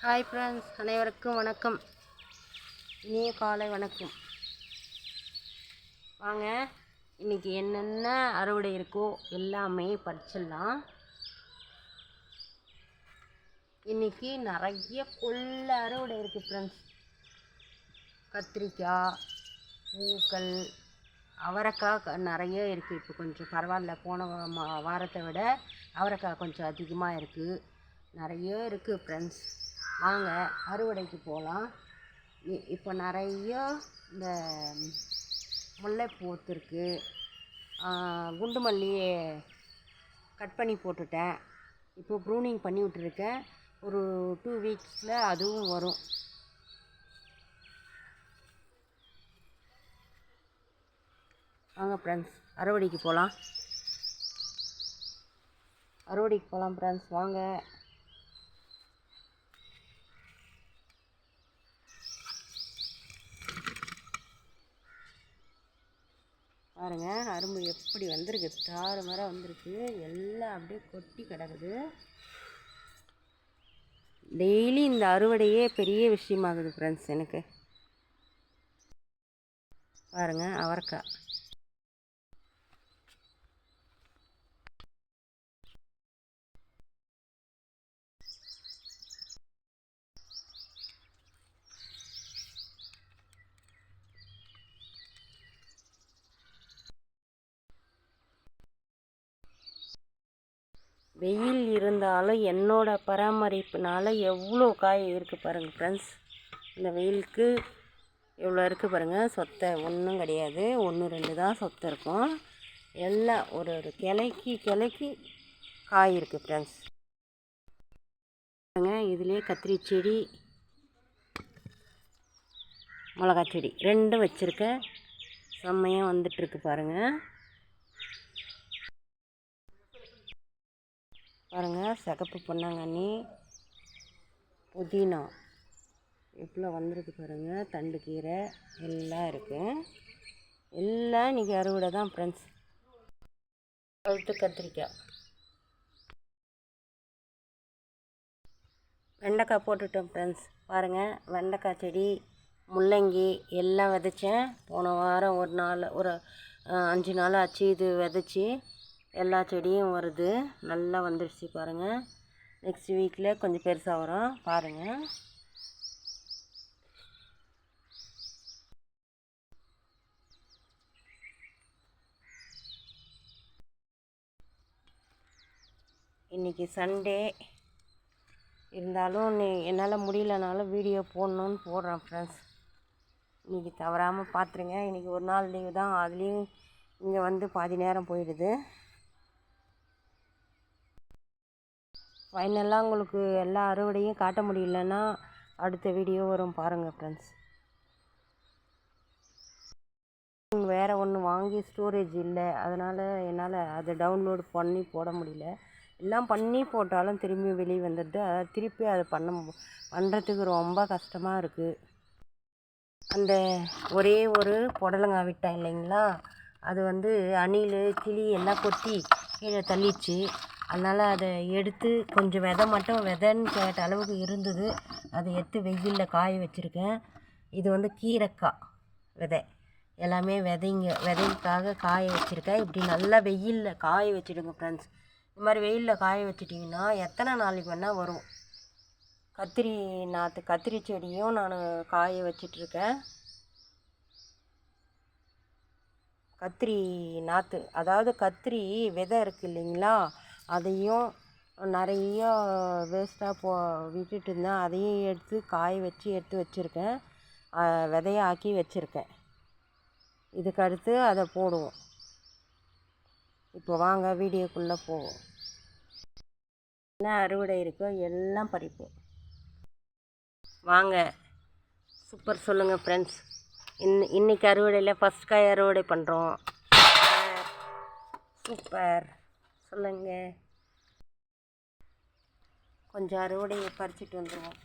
Hi friends அனைவருக்கும் வணக்கம். இனிய காலை வணக்கம். வாங்க இன்னைக்கு என்னென்ன அறுவடை இருக்கோ எல்லாமே பறிச்சிடலாம் இன்னைக்கு நிறைய கொள்ள அறுவடை இருக்குது ஃப்ரெண்ட்ஸ் கத்திரிக்காய் பூக்கள் அவரைக்காய் க- நிறைய இருக்குது இப்போ கொஞ்சம் பரவாயில்ல போன மா- வாரத்தை விட அவரைக்காய் கொஞ்சம் அதிகமாக இருக்குது நிறைய இருக்குது ஃப்ரெண்ட்ஸ் வாங்க அறுவடைக்கு போகலாம் இப்போ நிறைய இந்த முல்லை ஒத்துருக்கு குண்டு மல்லி கட் பண்ணி போட்டுட்டேன். இப்போ ப்ரூனிங் பண்ணி விட்டுருக்கேன். ஒரு டூ வீக்ஸில் அதுவும் வரும். வாங்க ஃப்ரெண்ட்ஸ் அறுவடைக்கு போகலாம் அறுவடைக்கு போகலாம் ஃப்ரெண்ட்ஸ் வாங்க. பாருங்கள் அரும்பு எப்படி வந்திருக்கு. தாறு மர வந்திருக்கு. எல்லாம் அப்படியே கொட்டி கிடக்குது. டெய்லி இந்த அறுவடையே பெரிய விஷயமாகுது ஃப்ரெண்ட்ஸ் எனக்கு. பாருங்க அவரைக்காய். வெயில் இருந்தாலும் என்னோட பராமரிப்புனால எவ்வளோ காய் இருக்குது பாருங்கள் ஃப்ரெண்ட்ஸ் இந்த வெயிலுக்கு இவ்வளோ இருக்குது பாருங்கள் சொத்தை ஒன்றும் கிடையாது. ஒன்று ரெண்டு தான் சொத்தை இருக்கும். எல்லாம் ஒரு ஒரு கிளைக்கு கிளைக்கு காய் இருக்குது ஃப்ரெண்ட்ஸ் பாருங்க இதுலேயே கத்திரி செடி மிளகா செடி ரெண்டும் வச்சுருக்கேன் செம்மையாக வந்துட்டுருக்கு பாருங்கள் பாருங்கள் சிகப்பு பொன்னாங்கண்ணி புதினா. எவ்வளோ வந்திருக்கு பாருங்கள் தண்டு கீரை. எல்லாம் இருக்குது எல்லாம் இன்றைக்கி அறுவடை தான் ஃப்ரெண்ட்ஸ் பழுத்து கத்திரிக்காய். வெண்டைக்காய் போட்டுட்டோம் ஃப்ரெண்ட்ஸ் பாருங்கள் வெண்டைக்காய் செடி முள்ளங்கி எல்லாம் விதைச்சேன். போன வாரம் ஒரு நாள் ஒரு அஞ்சு நாள் ஆச்சு இது விதைச்சி. எல்லா செடியும் வருது. நல்லா வந்துடுச்சு பாருங்கள் நெக்ஸ்ட் வீக்கில் கொஞ்சம் பெருசாக வரும். பாருங்கள் இன்றைக்கி சண்டே இருந்தாலும் நீ என்னால் முடியலனாலும் வீடியோ போடணுன்னு போடுறேன் ஃப்ரெண்ட்ஸ் இன்றைக்கி தவறாமல் பார்த்துருங்க இன்றைக்கி ஒரு நாள் லீவு தான். அதுலேயும் இங்கே வந்து பாதி நேரம் போயிடுது. ஃபைனலாக உங்களுக்கு எல்லா அறுவடையும் காட்ட முடியலன்னா அடுத்த வீடியோ வரும் பாருங்கள் ஃப்ரெண்ட்ஸ் வேறு ஒன்று வாங்கி ஸ்டோரேஜ் இல்லை. அதனால் என்னால் அதை டவுன்லோட் பண்ணி போட முடியல. எல்லாம் பண்ணி போட்டாலும் திரும்பி வெளியே வந்துடுது. அதை திருப்பி அதை பண்ண மு- பண்ணுறதுக்கு ரொம்ப கஷ்டமாக இருக்குது அந்த ஒரே ஒரு புடலங்காய் விட்டேன் இல்லைங்களா? அது வந்து அணில் கிளி எல்லாம் கொத்தி கீழே தள்ளிச்சு. அதனால் அதை எடுத்து கொஞ்சம் விதை மட்டும் விதைன்னு கேட்ட அளவுக்கு இருந்தது. அதை எடுத்து வெயிலில் காய வச்சுருக்கேன். இது வந்து கீரைக்காய் விதை. எல்லாமே விதைங்க விதைக்காக காய வச்சுருக்கேன். இப்படி நல்லா வெயிலில் காய வச்சுடுங்க ஃப்ரெண்ட்ஸ் இது மாதிரி வெயிலில் காய வச்சுட்டிங்கன்னா எத்தனை நாளைக்கு வேணால் வரும். கத்திரி நாற்று கத்திரி செடியும் நான் காய வச்சிட்ருக்கேன். கத்திரி நாற்று அதாவது கத்திரி விதை இருக்குது இல்லைங்களா? அதையும் நிறைய வேஸ்ட்டாக போ விட்டுட்டு இருந்தேன். அதையும் எடுத்து காய வச்சு எடுத்து வச்சுருக்கேன். விதைய ஆக்கி வச்சுருக்கேன். இதுக்கு அடுத்து அதை போடுவோம். இப்போ வாங்க வீடியோக்குள்ளே போவோம். என்ன அறுவடை இருக்கோ எல்லாம் பறிப்போம். வாங்க சூப்பர் சொல்லுங்கள் ஃப்ரெண்ட்ஸ் இன் இன்னைக்கு அறுவடையில் ஃபஸ்ட் காய் அறுவடை பண்ணுறோம் சூப்பர் சொல்லுங்க. கொஞ்சம் அறுவடையை பறிச்சுட்டு வந்துடுவோம்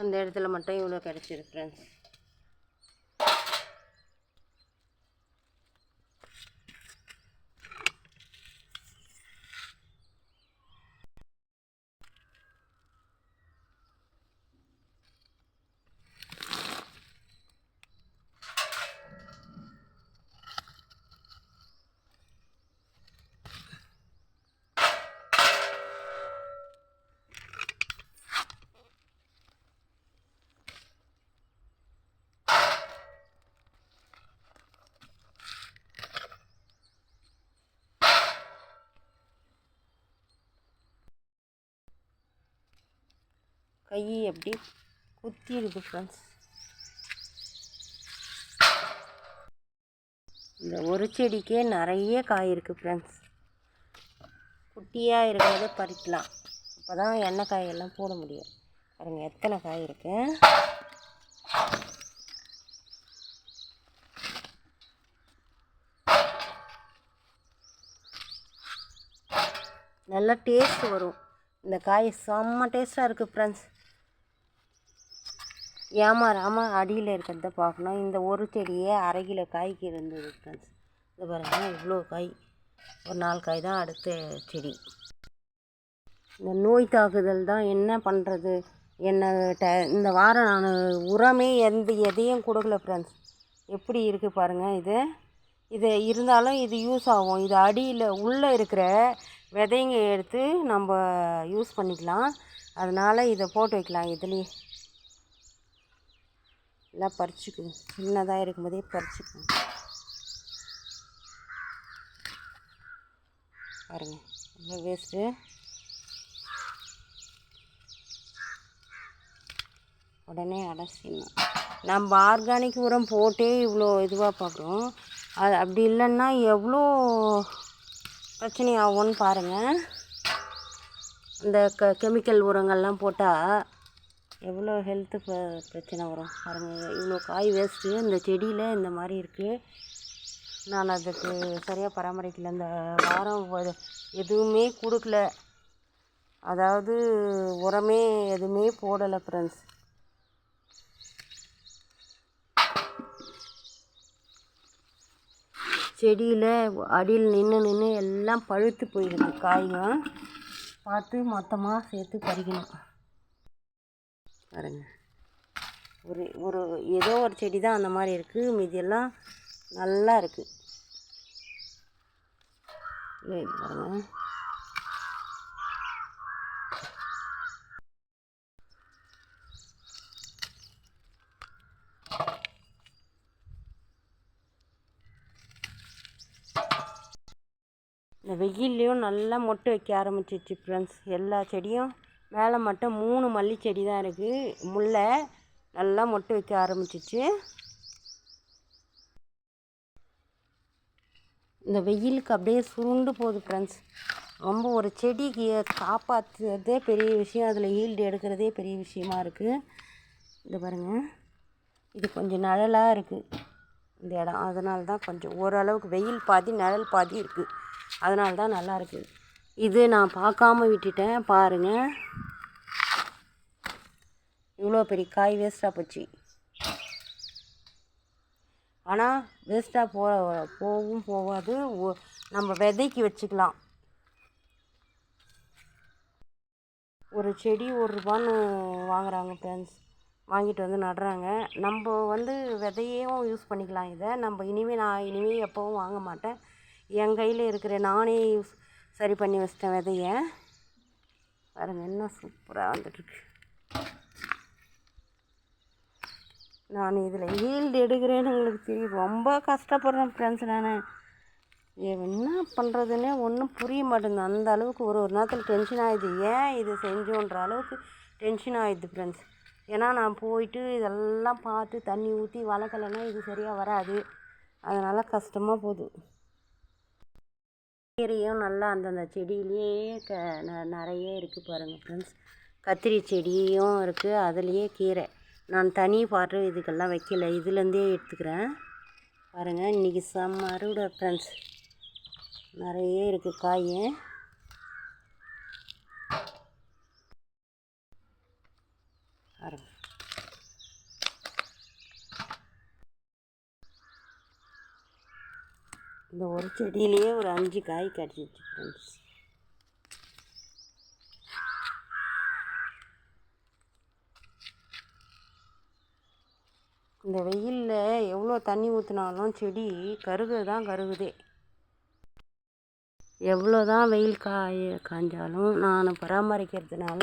அந்த இடத்துல மட்டும் இவ்வளோ கிடச்சிருக்கு ஃப்ரெண்ட்ஸ் கை எப்படி குத்திடுது ஃப்ரெண்ட்ஸ் இந்த ஒரு செடிக்கே நிறைய காய் இருக்குது ஃப்ரெண்ட்ஸ் குட்டியாக இருக்கிறத பறிக்கலாம். அப்போ தான் எண்ணெய் காயெல்லாம் போட முடியும். பாருங்கள் எத்தனை காய் இருக்கு? நல்லா டேஸ்ட் வரும். இந்த காய் செம்ம டேஸ்ட்டாக இருக்குது ஃப்ரெண்ட்ஸ் ஏமாறாமல் அடியில் இருக்கிறத பார்க்கணும். இந்த ஒரு செடியே அரை கிலோ காய்க்கு இருந்தது ஃப்ரெண்ட்ஸ் இது பாருங்கள் இவ்வளோ காய். ஒரு நாலு காய் தான் அடுத்த செடி. இந்த நோய் தாக்குதல் தான் என்ன பண்ணுறது என்ன ட இந்த வாரம் நான் உரமே எந்த எதையும் கொடுக்கல ஃப்ரெண்ட்ஸ் எப்படி இருக்குது பாருங்கள் இது. இது இருந்தாலும் இது யூஸ் ஆகும். இது அடியில் உள்ளே இருக்கிற விதைங்க எடுத்து நம்ம யூஸ் பண்ணிக்கலாம். அதனால் இதை போட்டு வைக்கலாம். இதுலேயே நல்லா பறிச்சுக்குவோம் சின்னதாக இருக்கும்போதே பறிச்சுக்குவோம் பாருங்கள் ரொம்ப வேஸ்ட்டு உடனே அடைச்சிடணும் நம்ம ஆர்கானிக் உரம் போட்டே இவ்வளோ இதுவாக பார்க்குறோம். அது அப்படி இல்லைன்னா எவ்வளோ பிரச்சனை ஆகும்னு பாருங்கள் இந்த க கெமிக்கல் உரங்கள்லாம் போட்டால் எவ்வளோ ஹெல்த்து பிரச்சனை வரும் பாருங்கள் இவ்வளோ காய் வேஸ்ட்டு இந்த செடியில் இந்த மாதிரி இருக்குது நான் அதுக்கு சரியாக பராமரிக்கல. இந்த வாரம் எதுவுமே கொடுக்கல. அதாவது உரமே எதுவுமே போடலை ஃப்ரெண்ட்ஸ் செடியில் அடியில் நின்று நின்று எல்லாம் பழுத்து போயிடுது காய்கள் பார்த்து மொத்தமாக சேர்த்து பறிக்கணும். பாருங்க. ஒரு ஒரு ஏதோ ஒரு செடி தான் அந்த மாதிரி இருக்குது மீதியெல்லாம் நல்லா இருக்குது பாருங்கள் பாருங்க. இந்த வெயில்லையும் நல்லா மொட்டு வைக்க ஆரம்பிச்சிச்சு ஃப்ரெண்ட்ஸ் எல்லா செடியும் மேலே மட்டும் மூணு மல்லி செடி தான் இருக்குது முல்லை நல்லா மொட்டு வைக்க ஆரம்பிச்சிச்சு. இந்த வெயிலுக்கு அப்படியே சுருண்டு போகுது ஃப்ரெண்ட்ஸ் ரொம்ப ஒரு செடிக்கு காப்பாற்றுறதே பெரிய விஷயம் அதில் ஈல்டு எடுக்கிறதே பெரிய விஷயமா இருக்குது இது பாருங்கள் இது கொஞ்சம் நிழலாக இருக்குது இந்த இடம். அதனால தான் கொஞ்சம் ஓரளவுக்கு வெயில் பாதி நிழல் பாதி இருக்குது அதனால தான் நல்லா இருக்குது இது நான் பார்க்காம விட்டுட்டேன் பாருங்கள் இவ்வளோ பெரிய காய் வேஸ்ட்டாக போச்சு. ஆனால் வேஸ்ட்டாக போ போகவும் போகாது. ஒ- நம்ம விதைக்கு வச்சுக்கலாம். ஒரு செடி ஒரு ரூபான்னு வாங்குறாங்க ஃப்ரெண்ட்ஸ் வாங்கிட்டு வந்து நடுறாங்க. நம்ம வந்து விதையையும் யூஸ் பண்ணிக்கலாம் இதை. நம்ம இனிமேல் நான் இனிமேல் எப்போவும் வாங்க மாட்டேன். என் கையில் இருக்கிற நானே யூஸ் சரி பண்ணி வச்சிட்டேன் விதைய. பாருங்கள் என்ன சூப்பராக வந்துட்டுருக்கு. நான் இதில் ஈல்டு எடுக்கிறேன்னு உங்களுக்கு தெரியும். ரொம்ப கஷ்டப்படுறேன் ஃப்ரெண்ட்ஸ் நான். என்ன பண்ணுறதுன்னே ஒன்றும் புரிய மாட்டேங்குது. அந்த அளவுக்கு ஒரு ஒரு நேரத்தில் டென்ஷன் ஆகிடுது ஏன் இது செஞ்சோன்ற அளவுக்கு டென்ஷன் ஆகிடுது ஃப்ரெண்ட்ஸ் ஏன்னா நான் போயிட்டு இதெல்லாம் பார்த்து தண்ணி ஊற்றி வளர்க்கலைன்னா இது சரியாக வராது. அதனால் கஷ்டமாக போகுது. கீரையும் நல்லா அந்தந்த செடியிலேயே க ந- நிறைய இருக்குது பாருங்கள் ஃப்ரெண்ட்ஸ் கத்திரி செடியும் இருக்குது அதுலேயே கீரை. நான் தனி பாட்டு இதுக்கெல்லாம் வைக்கல இதுலேருந்தே எடுத்துக்கிறேன். பாருங்கள் இன்றைக்கி செம்ம அறுவடை ஃப்ரெண்ட்ஸ் நிறைய இருக்குது காய். பாருங்கள் இந்த ஒரு செடியிலேயே ஒரு அஞ்சு காய் கிடச்சிச்சு ஃப்ரெண்ட்ஸ் இந்த வெயிலில் எவ்வளோ தண்ணி ஊற்றினாலும் செடி கருகு தான் கருகுதே. எவ்வளோ தான் வெயில் காய காய்ஞ்சாலும் நான் பராமரிக்கிறதுனால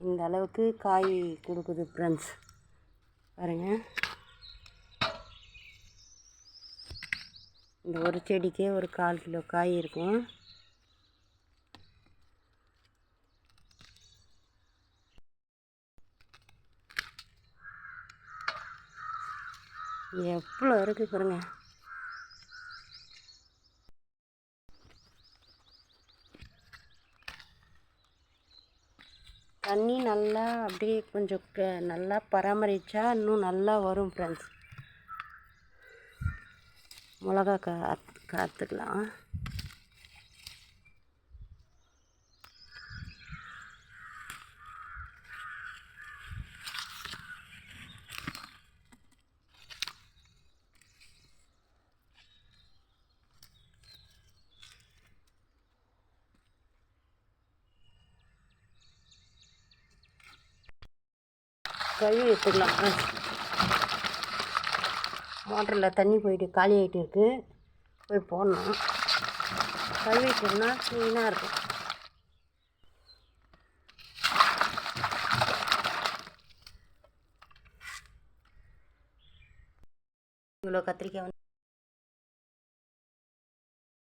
இந்த அளவுக்கு காய் கொடுக்குது ஃப்ரெண்ட்ஸ் பாருங்கள் இந்த ஒரு செடிக்கே ஒரு கால் கிலோ காய் இருக்கும். எவ்வளோ இருக்குது பாருங்க. தண்ணி நல்லா அப்படியே கொஞ்சம் க நல்லா பராமரித்தா இன்னும் நல்லா வரும் ஃப்ரெண்ட்ஸ் மிளகா கா காத்துக்கலாம். கழுவி எடுத்துக்கலாம் மோட்டரில் தண்ணி போயிட்டு காலி ஆகிட்டு இருக்குது போய் போடணும். கழுவிட்டோம்னா க்ளீனாக இருக்கும். இவ்வளோ கத்திரிக்காய் வந்து